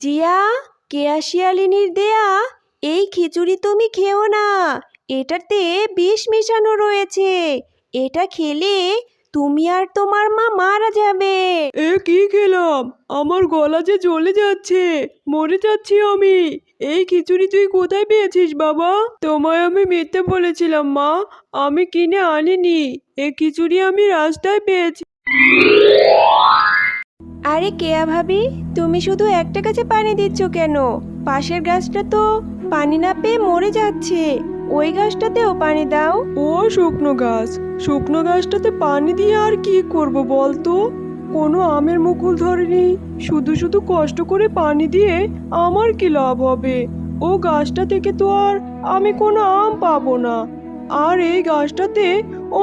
জিয়া কেয়া শিয়ালিনীর দেয়া এই খিচুড়ি তুমি খেও না। এটাতে বিষ মেশানো রয়েছে। এটা খেলে তুমি আর তোমার মা মারা যাবে। এ কি খেলাম? আমার গলা যে জ্বলে যাচ্ছে। মরে যাচ্ছি আমি। এই খিচুড়ি তুই কোথায় পেয়েছিস বাবা? তোমায় আমি মিথ্যে বলেছিলাম, মা। আমি কিনে আনিনি। এই খিচুড়ি আমি রাস্তায় পেয়েছি। আরে কেয়া ভাবি, তুমি শুধু একটা গাছে পানি দিচ্ছ কেন? পাশের গাছটা তো পানি না পেয়ে মরে যাচ্ছে। ওই গাছটাতেও পানি দাও। ও শুকনো গাছ, শুকনো গাছটাতে পানি দিয়ে আর কি করব বলতো কোনো আমের মুকুল ধরেনি। শুধু শুধু কষ্ট করে পানি দিয়ে আমার কি লাভ হবে? ও গাছটা থেকে তো আর আমি কোনো আম পাবো না। আর এই গাছটাতে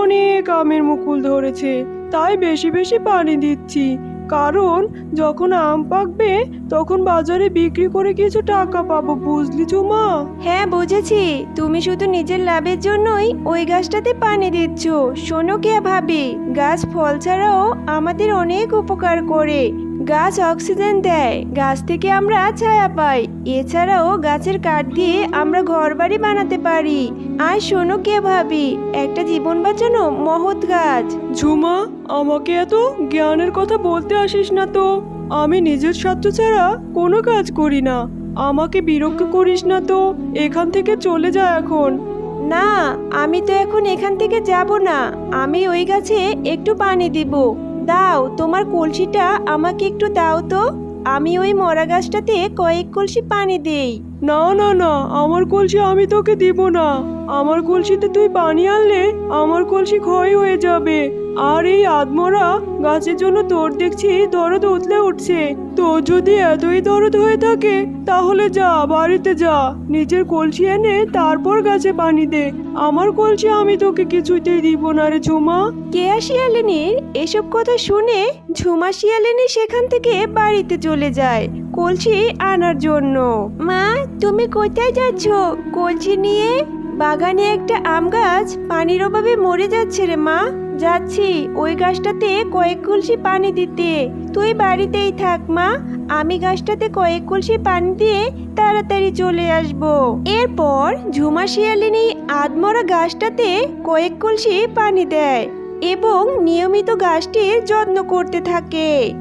অনেক আমের মুকুল ধরেছে, তাই বেশি বেশি পানি দিচ্ছি। কারণ যখন আম পাকবে, তখন বাজারে বিক্রি করে কিছু টাকা পাবো, বুঝলি চুমা? হ্যাঁ বুঝেছি। তুমি শুধু নিজের লাভের জন্যই ওই গাছটাতে পানি দিচ্ছ। শোনো কে ভাবি, গাছ ফল ছাড়াও আমাদের অনেক উপকার করে। গাছ অক্সিজেন দেয় গাছ থেকে আমরা ছায়া পাই। এছাড়াও গাছের কাঠ দিয়ে আমরা ঘরবাড়ি বানাতে পারি। আর শোনো কে ভাবি একটা জীবন বাঁচানো মহৎ গাছ ঝুমা আমাকে এত জ্ঞানের কথা বলতে আসিস না তো? আমি নিজের স্বার্থ ছাড়া কোনো কাজ করি না। আমাকে বিরক্ত করিস না তো? এখান থেকে চলে যা এখন। না আমি তো এখন এখান থেকে যাব না। আমি ওই গাছে একটু পানি দিব। দাও, তোমার কলসিটা আমাকে একটু দাও তো। আমি ওই মরা গাছটাতে কয়েক কলসি পানি দেই। না না না, আমার কলসি আমি তোকে দিব না। আমার কলসিতে তুই পানি আনলে আমার কলসি ক্ষয় হয়ে যাবে। আর এই আদমরা গাছের জন্য তোর দেখছি দরদ উতলে উঠছে। তোর যদি এতই দরদ হয়ে থাকে, তাহলে যা, বাড়িতে যা। নিজের কলসি এনে তারপর গাছে পানি দে। আমার কলসি আমি তোকে কিছুতেই দিব না রে ঝুমা। কেয়া শিয়ালিনীর এসব কথা শুনে ঝুমা শিয়ালিনী সেখান থেকে বাড়িতে চলে যায়। কলসি আনার জন্য। মা, তুমি কোথায় যাচ্ছ? কলসি নিয়ে? বাগানে একটা আম গাছ পানির অভাবে মরে যাচ্ছে রে মা। যাচ্ছি ওই গাছটাতে কয়েক কলসি পানি দিতে। তুই বাড়িতেই থাক মা, আমি গাছটাতে কয়েক কলসি পানি দিয়ে তাড়াতাড়ি চলে আসব। এরপর ঝুমা শিয়ালিনী আদমরা গাছটাতে কয়েক কলসি পানি দেয় এবং নিয়মিত গাছটির যত্ন করতে থাকে।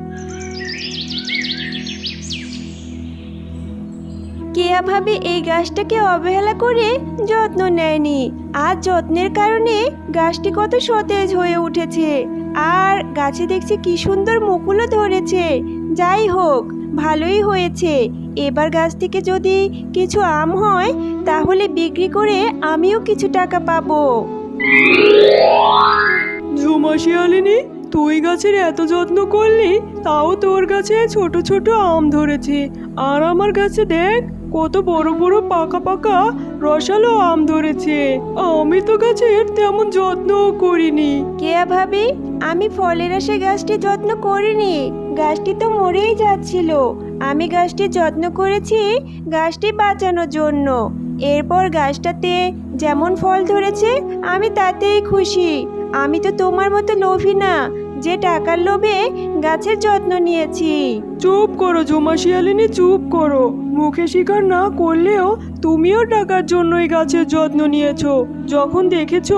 কেয়া ভাবে এই গাছটাকে অবহেলা করে যত্ন নেয়নি। আর যত্নের কারণে গাছটি কত সতেজ হয়ে উঠেছে। আর গাছে দেখছি কি সুন্দর মুকুলও ধরেছে। যাই হোক, ভালোই হয়েছে। এবার গাছ থেকে যদি কিছু আম হয়, তাহলে বিক্রি করে আমিও কিছু টাকা পাবো। ঝুমা শিয়ালিনী, তুই গাছের এত যত্ন করলি, তাও তোর গাছে ছোট ছোট আম ধরেছে। আর আমার গাছে দেখ কত বড় বড় পাকা পাকা রসালো আম ধরেছে। আমি তো গাছের তেমন যত্নও করিনি। কেয়া ভাবি? আমি ফলের আশে গাছটি যত্ন করিনি। গাছটি তো মরেই যাচ্ছিল। আমি গাছটির যত্ন করেছি গাছটি বাঁচানোর জন্য। এরপর গাছটাতে যেমন ফল ধরেছে আমি তাতেই খুশি। আমি তো তোমার মতো লোভী না যে টাকার লোভে গাছের যত্ন নিয়েছি। চুপ করো ঝুমা শিয়ালিনী চুপ করো। মুখে স্বীকার না করলেও তুমিও টাকার জন্যই গাছের যত্ন নিয়েছো। যখন দেখেছ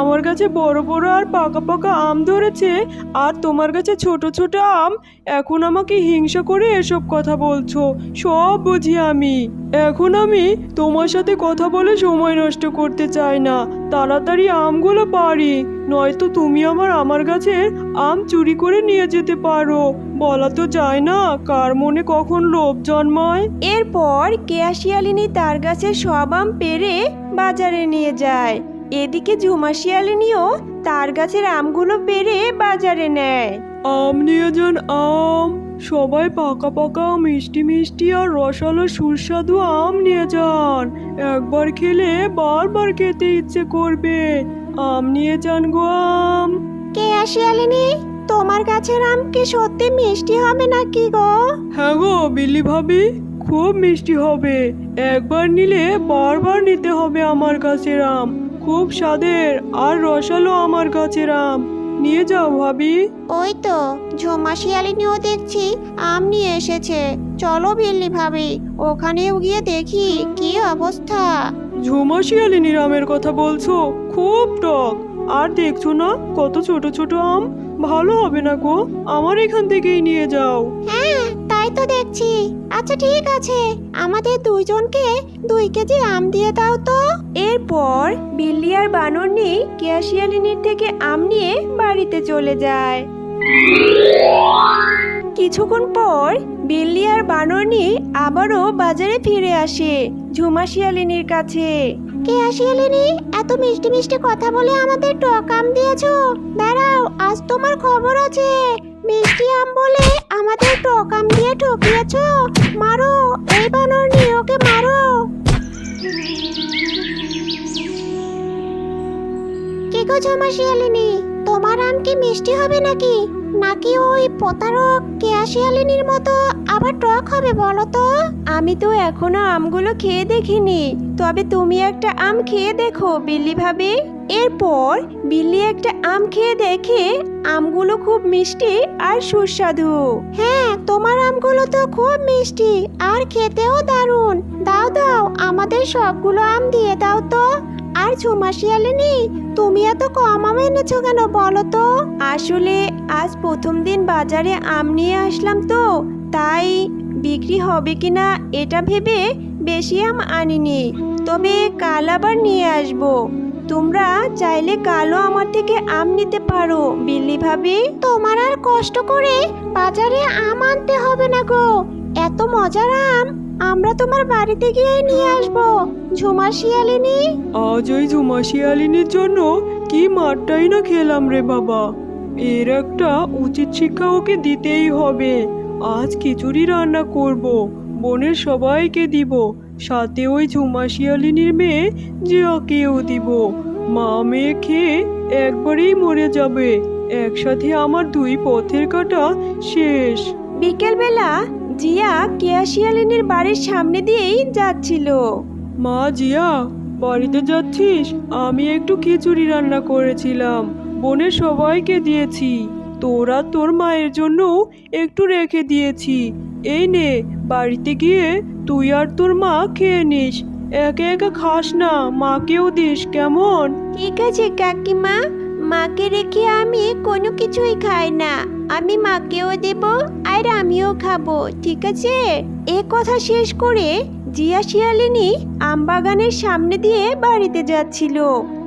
আমার কাছে বড় বড় আর পাকা পাকা আম ধরেছে আর তোমার কাছে ছোট ছোট আম, এখন আমাকে হিংসা করে এসব কথা বলছো। সব বুঝি আমি। এখন আমি তোমার সাথে কথা বলে সময় নষ্ট করতে চাই না। তাড়াতাড়ি আমগুলো পারি। নয়তো তুমি আমার আমার গাছের আম চুরি করে নিয়ে যেতে পারো। বলা তো যায় না কার মনে কখন লোভ জন্মায়? এরপর কেয়া শিয়ালিনী তার গাছের সব আম পেরে বাজারে নিয়ে যায়। এদিকে ঝুমা শিয়ালিনীও তার গাছের আমগুলো পেরে বাজারে নেয়। আম নিয়ে যান আম। সবাই পাকা পাকা মিষ্টি মিষ্টি আর রসালো সুস্বাদু আম নিয়ে যান। একবার খেলে বারবার খেতে ইচ্ছে করবে। আম নিয়ে যান গো আম। কেয়া শিয়ালিনী তোমার গাছের আম কি সত্যি মিষ্টি হবে নাকি গো? হ্যাঁ গো বিল্লি ভাবি খুব মিষ্টি হবে। একবার নিলে বারবার নিতে হবে আমার গাছের আম। খুব স্বাদের আর রসালো আমার গাছের আম। নিয়ে যাও ভাবি। ওই তো ঝুমা শিয়ালিনীও দেখছি আম নিয়ে এসেছে। চলো বিল্লি ভাবি ওখানেও গিয়ে দেখি কি অবস্থা। ঝুমা শিয়ালিনী আমের কথা বলছো? খুব টক। আর দেখছ না কত ছোট ছোট আম? ভালো হবে না গো। আমার এখান থেকেই নিয়ে যাও। হ্যাঁ তাই তো দেখছি। আচ্ছা ঠিক আছে। আমাদের দুইজনকে দুই কেজি আম দিয়ে দাও তো। এরপর বিল্লি আর বানরনি কেয়া শিয়ালিনীর থেকে আম নিয়ে বাড়িতে চলে যায়। কিছুক্ষণ পর বিল্লি আর বানরনি আবারও বাজারে ফিরে আসে ঝুমা শিয়ালিনীর কাছে। কে শিয়ালিনী এত মিষ্টি মিষ্টি কথা বলে আমাদের টকাম দিয়েছ। দাঁড়াও, আজ তোমার খবর আছে। মিষ্টি আম বলে আমাদের টকাম দিয়ে ঠকিয়েছো। মারো, এই বানর নিয়ে ওকে মারো। গো তোমার আম কি মিষ্টি হবে নাকি? নাকি ওই প্রতারক কেয়া শিয়ালিনীর মতো আবার টক হবে বলো তো? আমি তো এখনও আমগুলো খেয়ে দেখিনি তবে তুমি একটা আম খেয়ে দেখো বিল্লি ভাবি। এরপর বিল্লি একটা আম খেয়ে দেখে আমগুলো খুব মিষ্টি আর সুস্বাদু। হ্যাঁ তোমার আমগুলো তো খুব মিষ্টি আর খেতেও দারুণ। দাও দাও আমাদের সবগুলো আম দিয়ে দাও তো। আর ঝুমা শিয়ালিনী তুমি এত কম আম এনেছো কেন বলো তো? আসলে আজ প্রথম দিন বাজারে আম নিয়ে আসলাম তো, তাই বিক্রি হবে কিনা এটা ভেবে বেশি আম আনিনি। তবে কাল আবার নিয়ে আসব। তোমরা চাইলে কালও আমার থেকে আম নিতে পারো, বিল্লি ভাবি। তোমার আর কষ্ট করে বাজারে আম আনতে হবে না গো। এত মজার আম আমরা তোমার বাড়িতে গিয়ে নিয়ে আসব। ঝুমা শিয়ালিনী? আজ ওই ঝুমা শিয়ালিনীর জন্য কি মারটাই না খেলাম রে বাবা। এর একটা উচিত শিক্ষা ওকে দিতেই হবে। আজ খিচুড়ি রান্না করব বোনের সবাইকে দিব সাথে ওই ঝুমা শিয়ালিনীর মেয়ে যে জিয়াকেও দিব। মা মেয়ে খেয়ে একবারেই মরে যাবে। একসাথে আমার দুই পথের কাটা শেষ। বিকেলবেলা জিয়া কেয়া শিয়ালিনীর বাড়ির সামনে দিয়েই যাচ্ছিল। মা জিয়া বাড়িতে যাচ্ছিস? আমি একটু খিচুড়ি রান্না করেছিলাম। বোনের সবাইকে দিয়েছি। তোরা তোর মায়ের জন্য একটু রেখে দিয়েছি। এই নে বাড়িতে গিয়ে তুই আর তোর মা খেয়ে নিস। একে একা খাস না মাকেও দিস কেমন? ঠিক আছে কাকিমা মাকে রেখে আমি কোনো কিছুই খাই না। আমি মাকেও দেব আর আমিও খাব, ঠিক আছে? এ কথা শেষ করে জিয়া শিয়ালিনী আমবাগানের সামনে দিয়ে বাড়িতে যাচ্ছিল।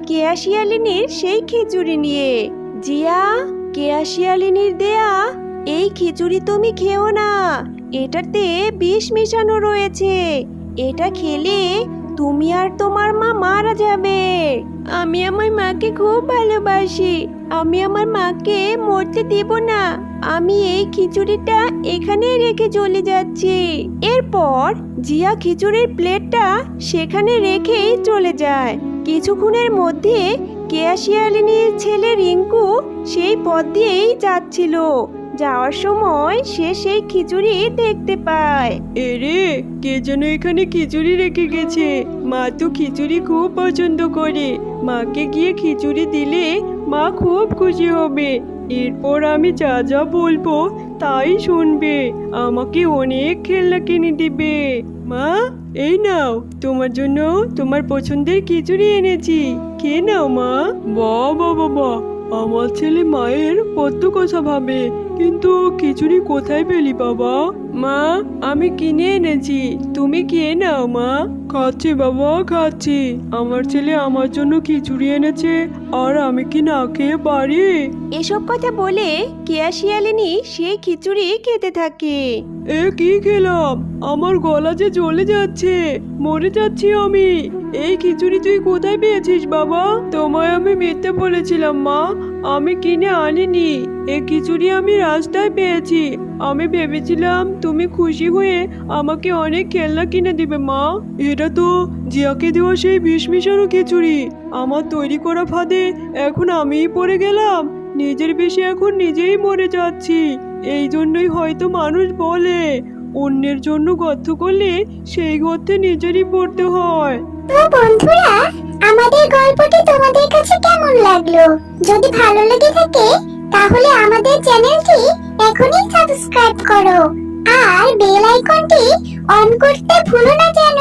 কেয়া শিয়ালিনীর সেই খিচুড়ি নিয়ে। জিয়া, কেয়া শিয়ালিনীর দেয়া, এই খিচুড়ি তুমি খেও না। এটাতে বিষ মেশানো রয়েছে। এটা খেলে তুমি আর তোমার মা মারা যাবে। আমি আমার মাকে খুব ভালোবাসি। আমি আমার মাকে মরতে দেব না। আমি এই খিচুড়িটা এখানে রেখে চলে যাচ্ছি। এরপর জিয়া খিচুড়ির প্লেটটা সেখানে রেখেই চলে যায়। কিছুক্ষণের মধ্যে কেয়া শিয়ালিনীর ছেলে রিঙ্কু সেই পথ দিয়েই যাচ্ছিল। যাওয়ার সময় সে সেই খিচুড়ি দেখতে পায়। এরে, কে যেন এখানে খিচুড়ি রেখে গেছে। মা তো খিচুড়ি খুব পছন্দ করে। মাকে গিয়ে খিচুড়ি দিলে মা খুব খুশি হবে। এরপর আমি যা যা বলব তাই শুনবে। আমাকে অনেক খেলনা কিনে দিবে। মা, এই নাও, তোমার জন্য তোমার পছন্দের খিচুড়ি এনেছি। খেয়ে নাও মা। বাহ বাবা আমার ছেলে মায়ের কত কথা ভাবে। কিন্তু খিচুড়ি কোথায় পেলি বাবা? মা আমি কিনে এনেছি। তুমি খেয়ে নাও মা। খাচ্ছি বাবা খাচ্ছি। আমার ছেলে আমার জন্য খিচুড়ি এনেছে আর আমি কি না খেয়ে পারি? এসব কথা বলে কেয়া শিয়ালিনী সেই খিচুড়ি খেতে থাকে। এ কি খেলাম? আমার গলা যে জ্বলে যাচ্ছে। মরে যাচ্ছি আমি। এই খিচুড়ি তুই কোথায় পেয়েছিস বাবা? তোমায় আমি মিথ্যে বলেছিলাম মা। আমি কিনে আনিনি। এই খিচুড়ি আমি রাস্তায় পেয়েছি। আমি ভেবেছিলাম তুমি খুশি হয়ে আমাকে অনেক খেলনা কিনে দিবে, মা। এটা তো জিয়াকে দেওয়া সেই বিষ মিশানো খিচুড়ি। আমার তৈরি করা ফাঁদে এখন আমিই পড়ে গেলাম। নিজের বেশি এখন নিজেই মরে যাচ্ছি। এই জন্যই হয়তো মানুষ বলে, অন্যের জন্য গর্ত করলে সেই গর্তে নিজেরই পড়তে হয়। বন্ধুরা, আমাদের গল্পটি তোমাদের কাছে কেমন লাগল? যদি ভালো লেগে থাকে, তাহলে আমাদের চ্যানেলটি এখনই সাবস্ক্রাইব করো। আর বেল আইকনটি অন করতে ভুলো না যেন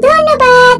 ধন্যবাদ।